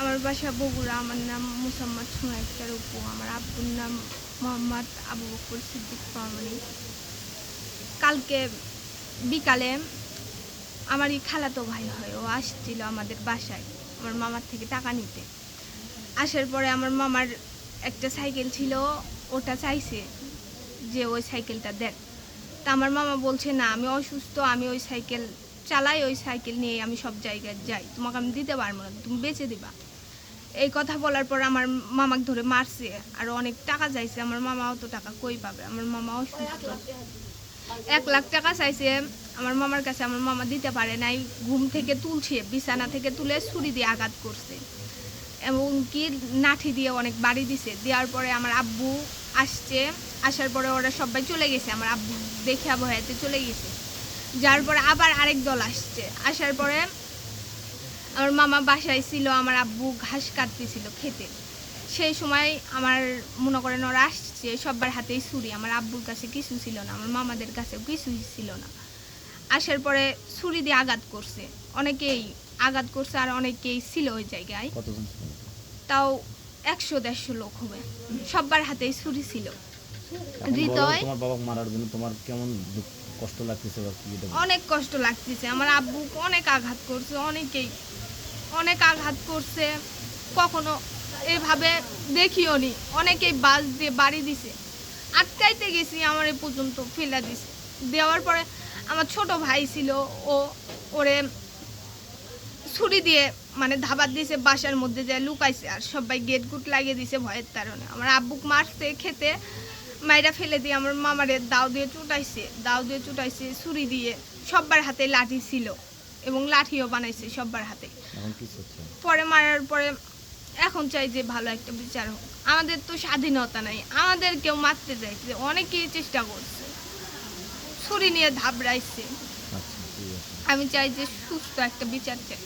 আমার বাসা বগুড়া, আমার নাম মুসাম্মদ সুমাইকার উপু আমার আব্বুর নাম মোহাম্মদ আবু বকর সিদ্দিক পারমানি। কালকে বিকালে আমার আমারই খালাতো ভাই হয়, ও আসছিল আমাদের বাসায়, আমার মামার থেকে টাকা নিতে। আসার পরে আমার মামার একটা সাইকেল ছিল, ওটা চাইছে যে ওই সাইকেলটা দেখ তা আমার মামা বলছে, না, আমি অসুস্থ, আমি ওই সাইকেল চালাই ওই সাইকেল নিয়ে আমি সব জায়গায় যাই। তোমাকে আমি দিতে পারব না, তুমি বেচে দিবা। এই কথা বলার পর আমার মামাকে ধরে মারছে, আর অনেক টাকা চাইছে। আমার মামা অত টাকা কই পাবে? আমার মামা অসুস্থ। এক লাখ টাকা চাইছে, আমার মামার কাছে আমার মামা দিতে পারে নাই। ঘুম থেকে তুলছে, বিছানা থেকে তুলে ছুরি দিয়ে আঘাত করছে। এবং কি নাঠি দিয়ে অনেক বাড়ি দিছে। দেওয়ার পরে আমার আব্বু আসছে। আসার পরে ওরা সবাই চলে গেছে। আমার আব্বু দেখে আবহাওয়াতে চলে গেছে। যার পরে আবার আরেক দল আসছে। আসার পরে আমার মামা বাসায় ছিল আমার আব্বু ঘাস কাটতেছিল খেতে। সেই সময় আমার মনে করেন ওরা আসছে সবার হাতেই ছুরি। আমার আব্বুর কাছে কিছু ছিল না আমার মামাদের কাছেও কিছুই ছিল না। আসার পরে ছুরি দিয়ে আঘাত করছে। অনেকেই আঘাত করছে আর অনেকেই ছিল ওই জায়গায়। তাও একশো দেড়শো লোক হবে। সবার হাতেই ছুরি ছিল। হৃদয় তোমার বাবা মারার জন্য তোমার কেমন কষ্ট লাগতেছে বা কি অনেক কষ্ট লাগতেছে। আমার আব্বু অনেক আঘাত করছে, অনেকেই। অনেক আঘাত করছে, কখনো এভাবে দেখিও নি। অনেকেই বাস দিয়ে বাড়ি দিছে। আটকাইতে গেছি আমার এ পর্যন্ত, ফেলা দিছে। দেওয়ার পরে আমার ছোট ভাই ছিল, ও ওরে ছুরি দিয়ে মানে ধাবার দিয়েছে বাসার মধ্যে যায় লুকাইছে আর সবাই গেট গুট লাগিয়ে দিছে ভয়ের কারণে। আমার আব্বুক মারছে, খেতে। মাইরা ফেলে দিয়ে আমার মামারে দাও দিয়ে চুটাইছে দাও দিয়ে চুটাইছে ছুরি দিয়ে সবার হাতে লাঠি ছিল এবং লাঠিও বানাইছে সবার হাতে। পরে মারার পরে এখন চাই যে ভালো একটা বিচার হোক। আমাদের তো স্বাধীনতা নাই আমাদের কেউ মারতে চাইছে অনেকেই চেষ্টা করছে। ছুরি নিয়ে ধাবড়াইছে আচ্ছা আমি চাই যে সুস্থ একটা বিচার চাই।